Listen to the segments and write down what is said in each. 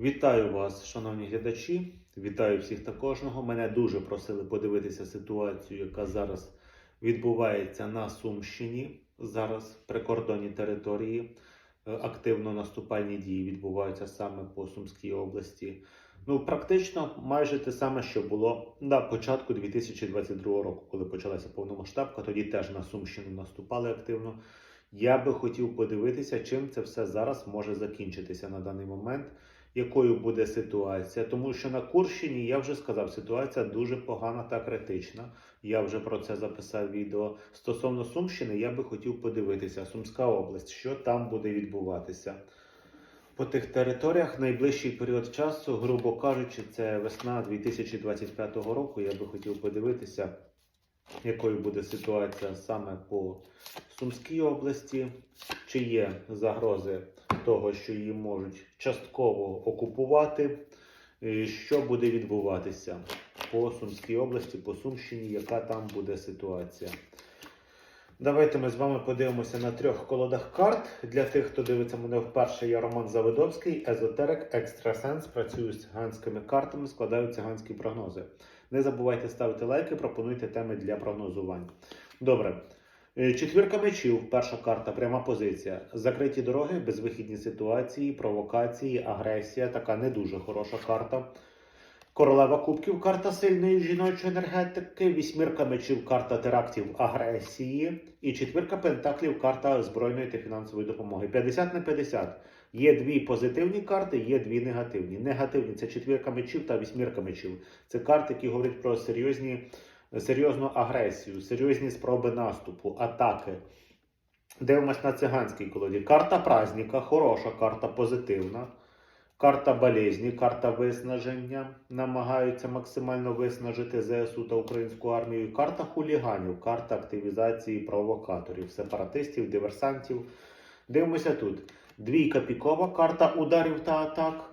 Вітаю вас, шановні глядачі. Вітаю всіх та кожного. Мене дуже просили подивитися ситуацію, яка зараз відбувається на Сумщині. Зараз прикордонні території. Е, Активно наступальні дії відбуваються саме по Сумській області. Ну, практично майже те саме, що було на початку 2022 року, коли почалася повномасштабка. Тоді теж на Сумщину наступали активно. Я би хотів подивитися, чим це все зараз може закінчитися на даний момент, якою буде ситуація. Тому що на Курщині я вже сказав, ситуація дуже погана та критична. Я вже про це записав відео. Стосовно Сумщини, я би хотів подивитися, Сумська область, що там буде відбуватися. По тих територіях найближчий період часу, грубо кажучи, це весна 2025 року. Я би хотів подивитися, якою буде ситуація саме по Сумській області, чи є загрози того, що її можуть частково окупувати, і що буде відбуватися по Сумській області, по Сумщині, яка там буде ситуація. Давайте ми з вами подивимося на трьох колодах карт. Для тих, хто дивиться мене вперше, я Роман Завидовський, езотерик, екстрасенс. Працюю з циганськими картами, складаю циганські прогнози. Не забувайте ставити лайки, пропонуйте теми для прогнозувань. Добре. Е, Четвірка мечів, перша карта, пряма позиція. Закриті дороги, безвихідні ситуації, провокації, агресія. Така не дуже хороша карта. Королева кубків, карта сильної жіночої енергетики, вісьмірка мечів, карта терактів, агресії. І четвірка пентаклів, карта збройної та фінансової допомоги. 50 на 50. Є дві позитивні карти, є дві негативні. Негативні це четвірка мечів та вісьмірка мечів. Це карти, які говорять про серйозні, серйозну агресію, серйозні спроби наступу, атаки. Дивимось на циганській колоді. Карта праздника, хороша карта, позитивна. Карта болезні, карта виснаження. Намагаються максимально виснажити ЗСУ та українську армію. Карта хуліганів, карта активізації провокаторів, сепаратистів, диверсантів. Дивимося тут. Двійка пікова, карта ударів та атак.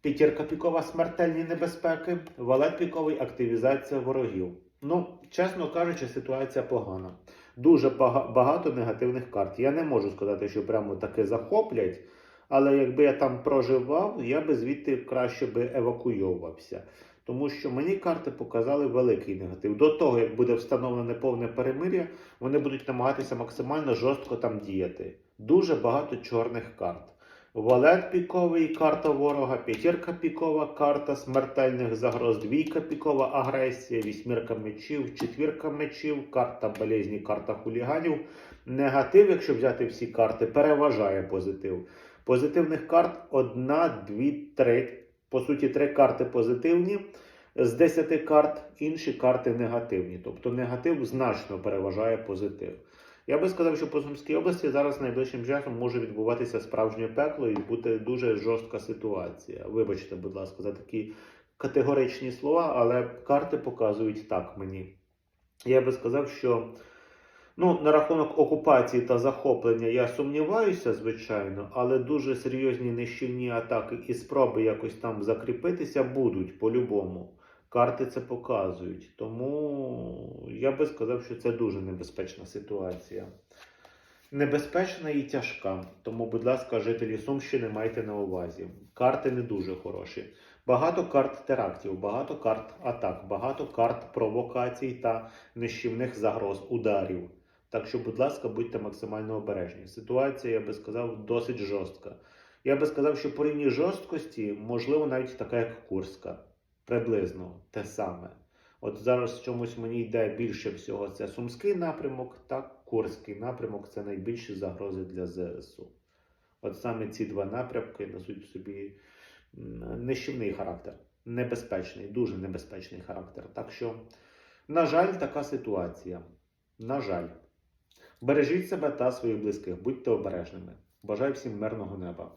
П'ятірка пікова смертельні небезпеки. Валет піковий активізація ворогів. Ну, чесно кажучи, ситуація погана. Дуже багато негативних карт. Я не можу сказати, що прямо таки захоплять. Але якби я там проживав, я би звідти краще би евакуйовувався. Тому що мені карти показали великий негатив. До того, як буде встановлене повне перемир'я, вони будуть намагатися максимально жорстко там діяти. Дуже багато чорних карт. Валет піковий, карта ворога, п'ятірка пікова, карта смертельних загроз, двійка пікова, агресія, вісьмірка мечів, четвірка мечів, карта болезні, карта хуліганів. Негатив, якщо взяти всі карти, переважає позитив. Позитивних карт одна, дві, три. По суті, три карти позитивні. З 10 карт інші карти негативні. Тобто негатив значно переважає позитив. Я би сказав, що по Сумській області зараз найближчим часом може відбуватися справжнє пекло і бути дуже жорстка ситуація. Вибачте, будь ласка, за такі категоричні слова, але карти показують так мені. Я би сказав, що Ну, на рахунок окупації та захоплення я сумніваюся, звичайно, але дуже серйозні нищівні атаки і спроби якось там закріпитися будуть по-любому. Карти це показують. Тому я би сказав, що це дуже небезпечна ситуація. Небезпечна і тяжка. Тому, будь ласка, жителі Сумщини майте на увазі. Карти не дуже хороші. Багато карт терактів, багато карт атак, багато карт провокацій та нищівних загроз, ударів. Так що, будь ласка, будьте максимально обережні. Ситуація, я би сказав, досить жорстка. Я би сказав, що по рівні жорсткості, можливо, навіть така, як Курська. Приблизно те саме. От зараз чомусь мені йде більше всього це Сумський напрямок, так, Курський напрямок це найбільші загрози для ЗСУ. От саме ці два напрямки несуть в собі нищівний характер, небезпечний, дуже небезпечний характер. Так що, на жаль, така ситуація. На жаль. Бережіть себе та своїх близьких, будьте обережними. Бажаю всім мирного неба.